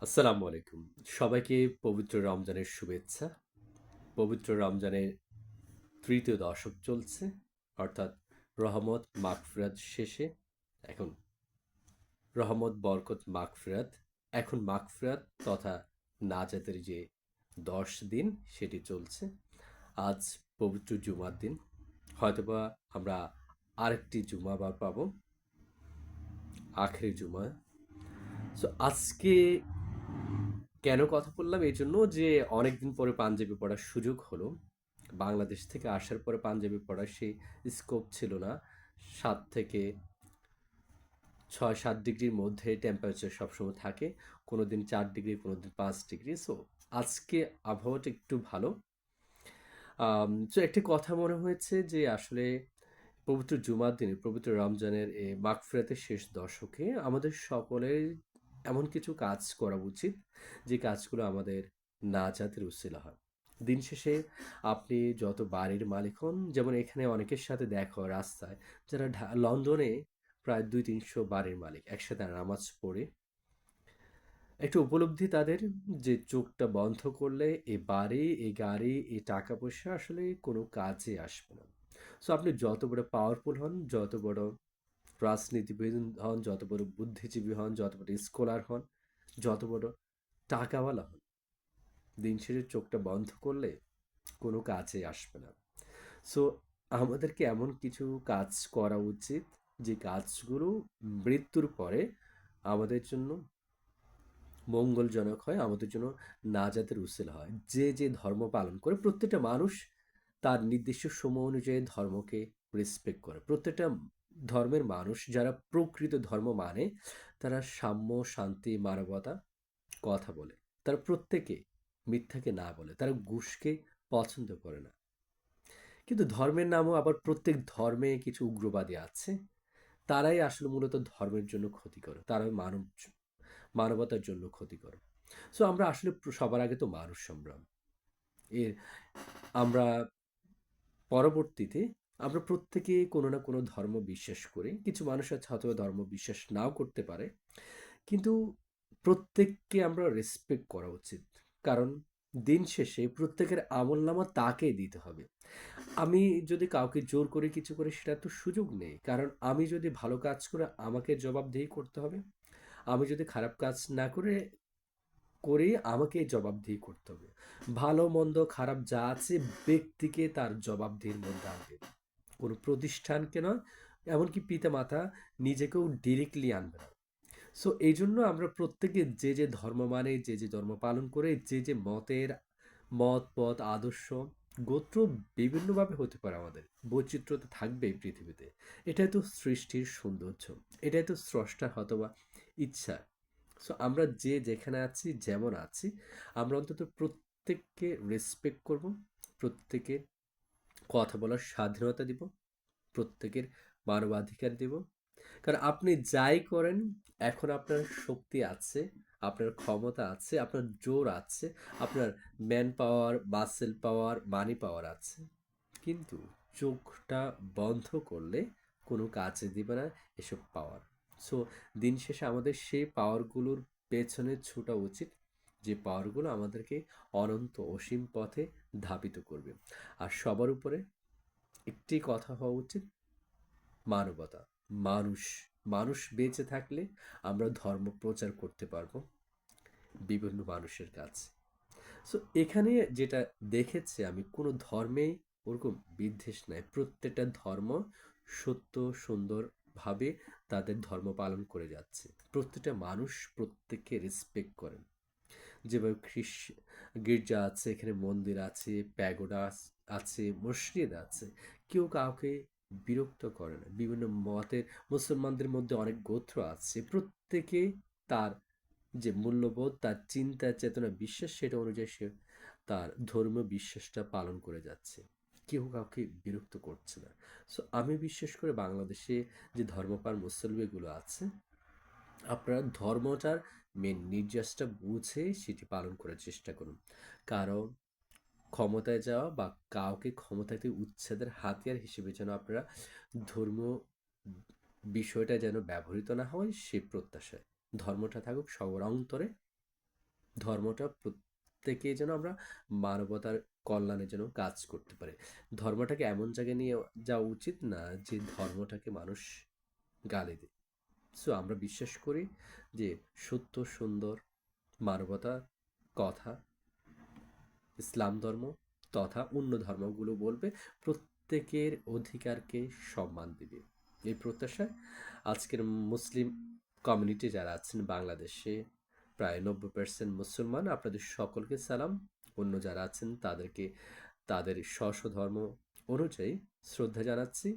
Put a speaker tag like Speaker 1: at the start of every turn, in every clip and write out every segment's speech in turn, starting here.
Speaker 1: আসসালামু আলাইকুম। সবাইকে পবিত্র রমজানের শুভেচ্ছা। পবিত্র রমজানের তৃতীয় দশক চলছে, অর্থাৎ রহমত, মাগফিরাত শেষে। এখন রহমত, বরকত, মাগফিরাত, এখন মাগফিরাত তথা নাজাতের যে দশ দিন, সেটি চলছে। আজ পবিত্র জুমার দিন। হয়তোবা আমরা আরেকটি জুমা বার পাবো। আখেরি জুমা। সো আজকে কেন কথা বললাম? এই জন্য যে অনেকদিন পরে পাঞ্জাবি পড়ার সুযোগ হলো। বাংলাদেশ থেকে আসার পরে পাঞ্জাবি পড়ার সেই স্কোপ ছিল না। সাত থেকে ছয় সাত ডিগ্রির মধ্যে টেম্পারেচার সবসময় থাকে। কোনো দিন চার ডিগ্রি কোনো দিন পাঁচ ডিগ্রি সো আজকে আবহাওয়াটা একটু ভালো। সো একটি কথা মনে হয়েছে যে আসলে পবিত্র জুমার দিনে, পবিত্র রমজানের এই মাগফিরাতের শেষ দশকে আমাদের সকলের এমন কিছু কাজ করা উচিত যে কাজগুলো আমাদের না নাজাতের উসিলা হয়। দিন শেষে আপনি যত বাড়ির মালিক হন, যেমন এখানে অনেকের সাথে দেখা রাস্তায়, যারা লন্ডনে প্রায় দুই তিনশো বাড়ির মালিক একসাথে নামাজ পড়ে। একটু উপলব্ধি তাদের যে চোখটা বন্ধ করলে এ বাড়ি, এ গাড়ি, এ টাকা পয়সা আসলে কোনো কাজে আসবে না। সো আপনি যত বড় পাওয়ারফুল হন, যত বড় রাজনীতিবিদ হন, যত বড় বুদ্ধিজীবী হন, যত বড় স্কলার হন, যত বড় টাকাওয়ালা হন, দিন শেষে চোখটা বন্ধ করলে কোনো কাজে আসবে না। সো আমাদেরকে এমন কিছু কাজ করা উচিত, যে কাজগুলো মৃত্যুর পরে আমাদের জন্য মঙ্গলজনক হয়, আমাদের জন্য নাজাতের উসিলা হয়। যে যে ধর্ম পালন করে প্রত্যেকটা মানুষ তার নির্দিষ্ট সময় অনুযায়ী ধর্মকে রেসপেক্ট করে। প্রত্যেকটা ধর্মের মানুষ, যারা প্রকৃত ধর্ম মানে তারা সাম্য, শান্তি, মানবতা কথা বলে। তারা প্রত্যেকে মিথ্যাকে না বলে, তারা ঘুষকে পছন্দ করে না। কিন্তু ধর্মের নামও আবার প্রত্যেক ধর্মে কিছু উগ্রবাদী আছে। তারাই আসলে মূলত ধর্মের জন্য ক্ষতি করে তারাই মানব মানবতার জন্য ক্ষতি করে সো আমরা আসলে সবার আগে তো মানুষ সংগ্রাম এর, আমরা পরবর্তীতে আমরা প্রত্যেকে কোনো না কোনো ধর্ম বিশ্বাস করি। কিছু মানুষ আছে হয়তো ধর্ম বিশ্বাস নাও করতে পারে। কিন্তু প্রত্যেককে আমরা রেসপেক্ট করা উচিত। কারণ দিন শেষে প্রত্যেকের আমল নামা তাকে দিতে হবে। আমি যদি কাউকে জোর করে কিছু করে, সেটা তো সুযোগ নেই। কারণ আমি যদি ভালো কাজ করে আমাকে জবাবদিহি করতে হবে, আমি যদি খারাপ কাজ না করে করে আমাকে জবাবদিহি করতে হবে। ভালো, মন্দ, খারাপ যা আছে ব্যক্তিকে তার জবাবদিহির মধ্যে আনবে কোনো প্রতিষ্ঠানকে নয়, এমনকি পিতা মাতা নিজেকেও ডিরেক্টলি আনবে না। সো এই জন্য আমরা প্রত্যেকে যে যে ধর্ম মানে যে যে ধর্ম পালন করে, যে যে মতের মত, পথ, আদর্শ, গোত্র বিভিন্নভাবে হতে পারে আমাদের। বৈচিত্র্য থাকবে এই পৃথিবীতে। এটাই তো সৃষ্টির সৌন্দর্য। এটাই তো স্রষ্টার হতবা ইচ্ছা। সো আমরা যে যেখানে আছি, যেমন আছি, আমরা অন্তত প্রত্যেককে রেসপেক্ট করব, প্রত্যেকের কথা বলার স্বাধীনতা দিব, প্রত্যেকের মানবাধিকার দিব। কারণ আপনি যাই করেন, এখন আপনার শক্তি আছে, আপনার ক্ষমতা আছে, আপনার জোর আছে, আপনার ম্যান পাওয়ার বাসেল পাওয়ার মানি পাওয়ার আছে। কিন্তু চোখটা বন্ধ করলে কোনো কাজে দিবে না এসব পাওয়ার সো দিন শেষে আমাদের সেই পাওয়ারগুলোর পেছনে ছোটা উচিত। যে পাওয়ারগুলো আমাদেরকে অনন্ত অসীম পথে ধাবিত করবে। আর সবার উপরে একটি কথা হওয়া উচিত, মানবতা। মানুষ মানুষ বেঁচে থাকলে আমরা ধর্ম প্রচার করতে পারব বিভিন্ন মানুষের কাছে। সো এখানে যেটা দেখেছি আমি, কোনো ধর্মে ওরকম বিদ্বেষ নাই। প্রত্যেকটা ধর্ম সত্য সুন্দরভাবে তাদের ধর্ম পালন করে যাচ্ছে। প্রত্যেকটা মানুষ প্রত্যেককে রেসপেক্ট করেন। যেভাবে খ্রিস গির্জা আছে, এখানে মন্দির আছে, প্যাগোডা আছে মসজিদ আছে। কেউ কাউকে বিরক্ত করে না। বিভিন্ন মতের, মুসলমানদের মধ্যে অনেক গোত্র আছে। প্রত্যেকে তার যে মূল্যবোধ, তার চিন্তা, চেতনা, বিশ্বাস, সেটা অনুযায়ী সে তার ধর্মীয় বিশ্বাসটা পালন করে যাচ্ছে। কেউ কাউকে বিরক্ত করছে না। সো আমি বিশ্বাস করে বাংলাদেশে যে ধর্মপাল মুসলমানগুলো আছে আপনারা ধর্মটার মেন নির্যাসটা বুঝে সেটি পালন করার চেষ্টা করুন। কারণ ক্ষমতায় যাওয়া বা কাউকে ক্ষমতা থেকে উচ্ছেদের হাতিয়ার হিসেবে যেন আপনারা ধর্ম বিষয়টা যেন ব্যবহৃত না হয়, সে প্রত্যাশায়। ধর্মটা থাকুক সবার অন্তরে। ধর্মটা প্রত্যেকে যেন আমরা মানবতার কল্যাণের জন্য কাজ করতে পারে। ধর্মটাকে এমন জায়গায় নিয়ে যাওয়া উচিত না যে ধর্মটাকে মানুষ গালি দেয়। সো আমরা বিশ্বাস করি যে সত্য, সুন্দর মানবতার কথা, ইসলাম ধর্ম তথা অন্য ধর্মগুলো বলবে, প্রত্যেকের অধিকারকে সম্মান দিবে। এই প্রত্যাশায় আজকের মুসলিম কমিউনিটি যারা আছেন, বাংলাদেশে প্রায় নব্বই পার্সেন্ট মুসলমান, আপনাদের সকলকে সালাম। অন্য যারা আছেন, তাদেরকে তাদের স্ব স্ব ধর্ম অনুযায়ী শ্রদ্ধা জানাচ্ছি।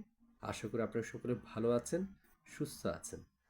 Speaker 1: আশা করি আপনারা সকলে ভালো আছেন, সুস্থ আছেন।